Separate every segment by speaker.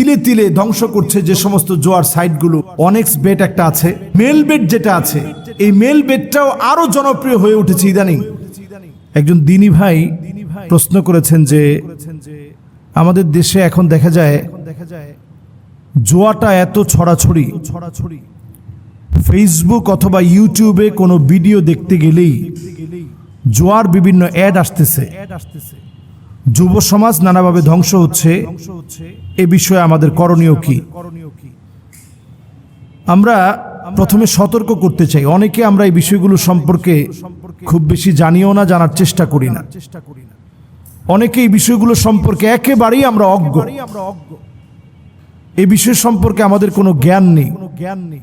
Speaker 1: তিলে তিলে ধ্বংস করছে যে সমস্ত জোয়ার সাইটগুলো। অনেক্স বেট একটা আছে। মেল বেট যেটা আছে, এই মেল বেটটাও আরও জনপ্রিয় হয়ে উঠেছে ইদানিং। একজন দিনী ভাই প্রশ্ন করেছেন যে, আমাদের দেশে এখন দেখা যায়, জোয়াটা এত ছড়াছড়ি। ছড়াছড়ি ফেসবুক অথবা ইউটিউবে কোনো ভিডিও দেখতে গেলেই জোয়ার বিভিন্ন অ্যাড আসতেছে। যুব সমাজ নানাভাবে ধ্বংস হচ্ছে। এ বিষয়ে আমাদের করণীয় কি? আমরা প্রথমে সতর্ক করতে চাই। অনেকে আমরা এই বিষয়গুলো সম্পর্কে খুব বেশি জানিও না, জানার চেষ্টা করি না। অনেকে এই বিষয়গুলো সম্পর্কে একেবারেই আমরা অজ্ঞ। এই বিষয় সম্পর্কে আমাদের কোনো জ্ঞান নেই। জ্ঞান নেই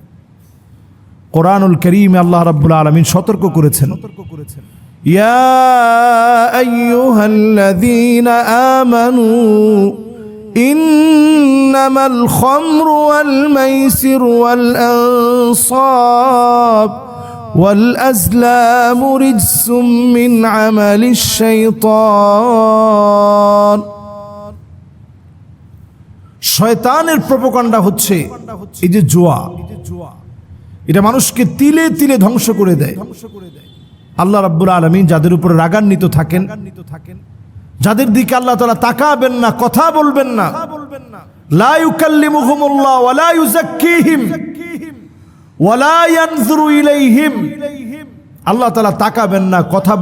Speaker 1: কোরআনুল করিম আল্লাহ রাবুল আলমিন সতর্ক করেছেন সতর্ক করেছেন। يا أيها الذين آمنوا إنما الخمر والميسر والأنصاب والأزلام رجس من عمل الشيطان শয়তানের প্রপকাণ্ডা হচ্ছে এই যে জোয়া এটা মানুষকে তিলে তিলে ধ্বংস করে দেয় আল্লাহ রাব্বুল আলমিন যাদের উপরে রাগান্বিত থাকেন, যাদের দিকে আল্লাহ তালা তাকাবেন না, কথা বলবেন না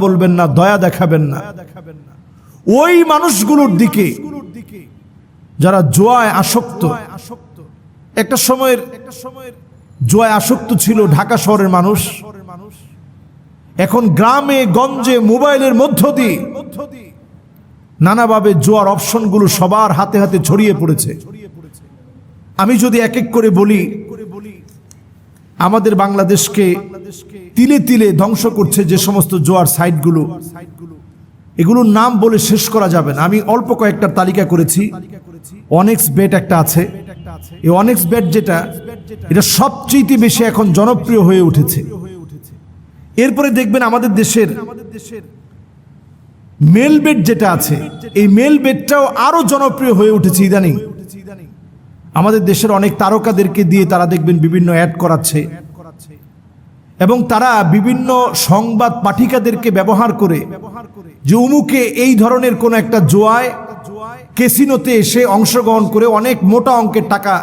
Speaker 1: বলবেন না, দয়া দেখাবেন না। ওই মানুষগুলোর দিকে যারা জোয়ায় আসক্ত একটা সময়ের একটা সময়ের জোয়ায় আসক্ত ছিল ঢাকা শহরের মানুষ এখন গ্রামে, গঞ্জে, মোবাইলের মধ্য দিয়ে নানাভাবে জোয়ার অপশনগুলো সবার হাতে হাতে ছড়িয়ে পড়েছে। আমি যদি এক এক করে বলি, আমাদের বাংলাদেশকে তিলে তিলে ধ্বংস করছে যে সমস্ত জোয়ার সাইটগুলো। এগুলোর নাম বলে শেষ করা যাবে না। আমি অল্প কয়েকটা তালিকা করেছি। অনেক্স বেট একটা আছে। এই অনেক্স বেট যেটা, এটা সবচেয়ে বেশি এখন জনপ্রিয় হয়ে উঠেছে। এরপরে দেখবেন আমাদের দেশের মেল বেড যেটা আছে, এই মেল বেডটাও আরও জনপ্রিয় হয়ে উঠেছে ইদানিং। আমাদের দেশের অনেক তারকাদেরকে দিয়ে তারা দেখবেন বিভিন্ন অ্যাড করাচ্ছে। এবং তারা বিভিন্ন সংবাদ পাঠিকাদেরকে ব্যবহার করে যে উমুকে এই ধরনের কোন একটা জোয়ায় কেসিনোতে এসে অংশগ্রহণ করে অনেক মোটা অঙ্কের টাকা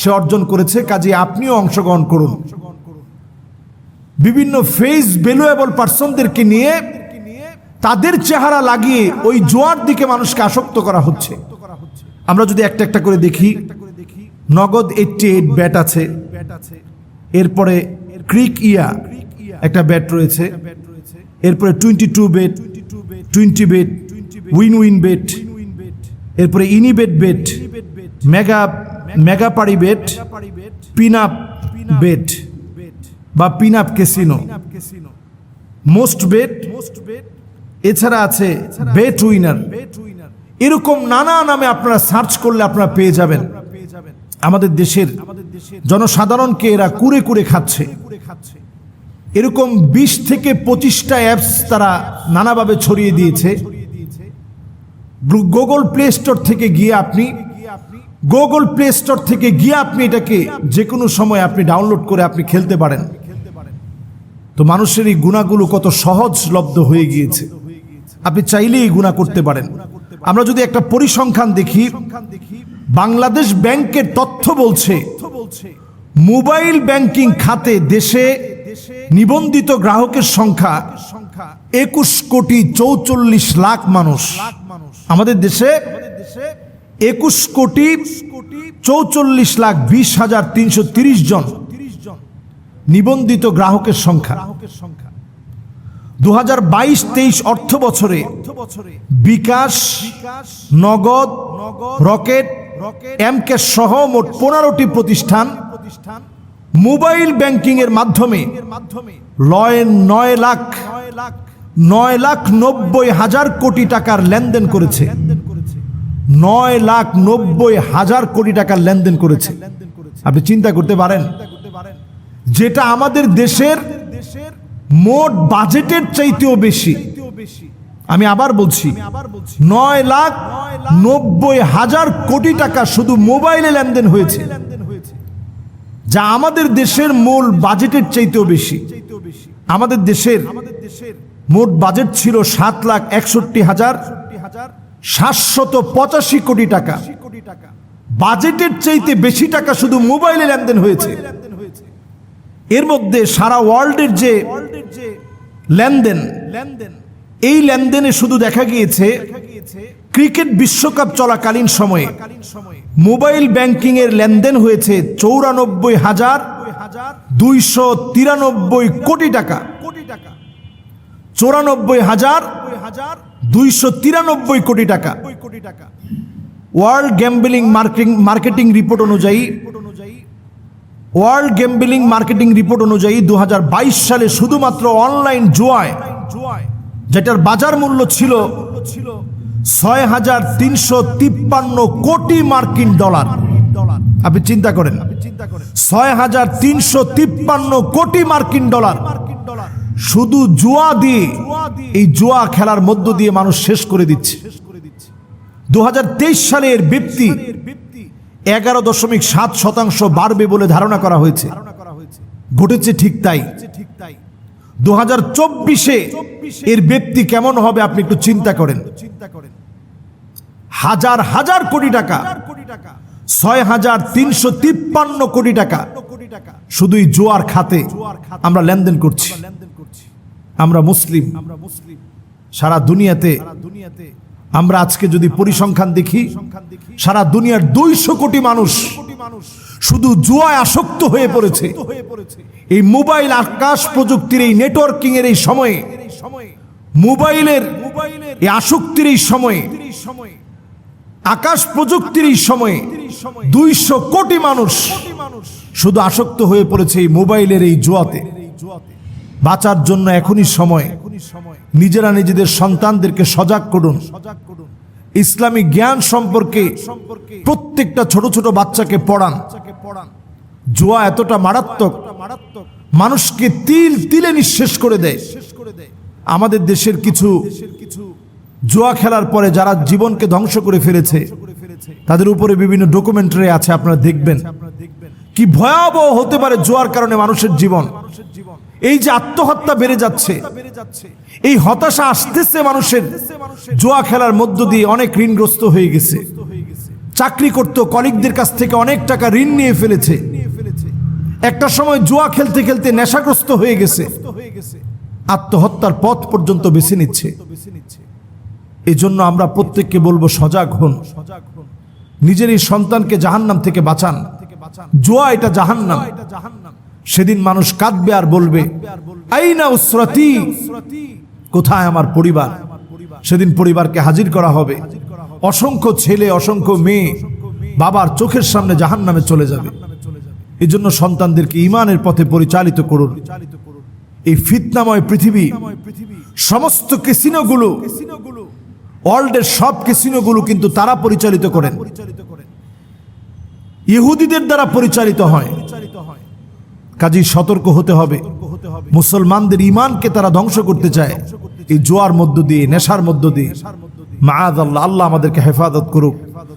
Speaker 1: সে অর্জন করেছে, কাজে আপনিও অংশগ্রহণ করুন। বিভিন্ন ফেস ভ্যালুয়েবল পার্সনদেরকে নিয়ে তাদের চেহারা লাগিয়ে ওই জোয়ার দিকে মানুষকে আসক্ত করা হচ্ছে। আমরা যদি একটা একটা করে দেখি, নগদ এইটটি এইট ব্যাট আছে। এরপরে ক্রিক ইয়া একটা ব্যাট রয়েছে। এরপরে twenty two bet twenty bet win win bet এরপরে ইনিবেট bet bet mega mega pari bet pin up bet বা pin up casino most bet এছাড়া আছে বেট উইনার এরকম নানা নামে আপনারা সার্চ করলে আপনারা পেয়ে যাবেন। আমাদের দেশের জনসাধারণকে এরা কুড়ে কুড়ে খাচ্ছে। এরকম বিশ থেকে পঁচিশটা অ্যাপস তারা নানাভাবে ছড়িয়ে দিয়েছে। গুগল প্লে স্টোর থেকে গিয়ে আপনি গুগল প্লে স্টোর থেকে গিয়ে আপনি এটাকে যে কোনো সময় আপনি ডাউনলোড করে আপনি খেলতে পারেন। তো মানুষের এই গুণাগুলো কত সহজলব্ধ হয়ে গিয়েছে। আপনি চাইলেই এই গুণা করতে পারেন। আমরা যদি একটা পরিসংখ্যান দেখি, বাংলাদেশ ব্যাংকের তথ্য বলছে, মোবাইল ব্যাংকিং খাতে দেশে নিবন্ধিত গ্রাহকের সংখ্যা একুশ কোটি চৌচল্লিশ লাখ মানুষ। আমাদের দেশে একুশ কোটি চৌচল্লিশ লাখ বিশ হাজার তিনশো জন। নিবন্ধিত গ্রাহকের সংখ্যা। দু হাজার বাইশ, তেইশ অর্থ বছরে বিকাশ, নগদ, রকেট, এমকে সহ মোট পনেরোটি প্রতিষ্ঠান মোবাইল ব্যাংকিং এর মাধ্যমে নয় লাখ নয় লাখ নব্বই হাজার কোটি টাকার লেনদেন করেছে। নয় লাখ নব্বই হাজার কোটি টাকার লেনদেন করেছে। আপনি চিন্তা করতে পারেন যেটা আমাদের দেশের দেশের মোট বাজেটের চাইতেও বেশি। আমি আবার বলছি, নয় লাখ নব্বই হাজার কোটি টাকা শুধু মোবাইলে লেনদেন হয়েছে, যা আমাদের দেশের মূল বাজেটের চাইতেও বেশি। আমাদের দেশের মোট বাজেট ছিল সাত লাখ একষট্টি হাজার সাতশত পঁচাশি কোটি টাকা। বাজেটের চাইতে বেশি টাকা শুধু মোবাইলে লেনদেন হয়েছে। এর মধ্যে সারা ওয়ার্ল্ডের যে লেনদেন লেনদেন এই লেনদেনে শুধু দেখা গিয়েছে ক্রিকেট বিশ্বকাপ চলাকালীন সময়ে। মোবাইল ব্যাংকিং এর লেনদেন হয়েছে চৌরানব্বই হাজার দুইশো তিরানব্বই কোটি টাকা। চৌরানব্বই হাজার দুইশো তিরানব্বই কোটি টাকা। World gambling marketing marketing report অনুযায়ী ওয়ার্ল্ড গ্যাম্বলিং মার্কেটিং রিপোর্ট অনুযায়ী দু হাজার বাইশ সালে শুধুমাত্র অনলাইন জুয়ায়, যেটার বাজার মূল্য ছিল ছয় হাজার তিনশো তিপ্পান্ন কোটি মার্কিন ডলার। আপনি চিন্তা করেন ছয় হাজার তিনশো তিপ্পান্ন কোটি মার্কিন ডলার। শুধু জুয়া দিয়ে, এই জুয়া খেলার মধ্য দিয়ে মানুষ শেষ করে দিচ্ছে। দু সালে এর ব্যক্তি এগারো দশমিক সাত শতাংশ বাড়বে বলে ধারণা করা হয়েছে। ঘটেছে ঠিক তাই। দু হাজার চব্বিশে এর ব্যক্তি কেমন হবে আপনি একটু চিন্তা করেন। হাজার হাজার কোটি টাকা, ছয় হাজার তিনশো তিপ্পান্ন কোটি টাকা শুধুই জোয়ার খাতে আমরা লেনদেন করছি। আমরা মুসলিম। সারা দুনিয়াতে আমরা আজকে যদি পরিসংখ্যান দেখি, সারা দুনিয়ার দুইশো কোটি মানুষ শুধু জুয়ায় আসক্ত হয়ে পড়েছে। এই মোবাইল আকাশ প্রযুক্তির এই নেটওয়ার্কিং এর এই সময়ে, মোবাইলের এই আসক্তির এই সময়ে, আকাশ প্রযুক্তির এই সময়ে দুইশো কোটি মানুষ শুধু আসক্ত হয়ে পড়েছে এই মোবাইলের এই জুয়াতে। বাঁচার জন্য এখনই সময়। নিজেরা নিজেদের সন্তানদেরকে সজাগ করুন। ইসলামিক জ্ঞান সম্পর্কে প্রত্যেকটা ছোট ছোট বাচ্চাকে পড়ান। জুয়া এতটা মারাত্মক মানুষকে তিল তিলে নিঃশেষ করে দেয়। আমাদের দেশের কিছু জোয়া খেলার পরে যারা জীবনকে ধ্বংস করে ফেলেছে তাদের উপরে বিভিন্ন ডকুমেন্টারি আছে আপনারা দেখবেন। কি ভয়াবহ হতে পারে জোয়ার কারণে মানুষের জীবন। এই যে আত্মহত্যা বেড়ে যাচ্ছে, এই হতাশা আসতেছে মানুষের। জুয়া খেলার মধ্য দিয়ে অনেক ঋণগ্রস্ত হয়ে গেছে। চাকরি করত কলিগদের কাছ থেকে অনেক টাকা ঋণ নিয়ে ফেলেছে। একটা সময় জুয়া খেলতে খেলতে নেশাগ্রস্ত হয়ে গেছে। আত্মহত্যার পথ পর্যন্ত বেছে নিচ্ছে। এই জন্য আমরা প্রত্যেককে বলব, সজাগ হন। নিজের এই সন্তানকে জাহান্নাম থেকে বাঁচান। জুয়া এটা জাহান্নাম। সেদিন মানুষ কাঁদবে আর বলবে কোথায় আমার পরিবার? সেদিন পরিবারকে হাজির করা হবে। অসংখ্য ছেলে, অসংখ্য মেয়ে বাবার চোখের সামনে জাহান নামে চলে যাবে। এই জন্য সন্তানদেরকে ইমানের পথে পরিচালিত করুন। এই ফিতনাময় পৃথিবী, সমস্ত কেসিনোগুলো ওয়ার্ল্ডের সব কেসিনোগুলো কিন্তু তারা পরিচালিত করেন। ইহুদিদের দ্বারা পরিচালিত হয়। কাজী সতর্ক হতে হবে। মুসলমানদের ইমানকে তারা ধ্বংস করতে চায়। এই জোয়ার মধ্য দিয়ে, নেশার মধ্য দিয়ে। মায়াদ আল্লাহ আল্লাহ আমাদেরকে হেফাজত করুক।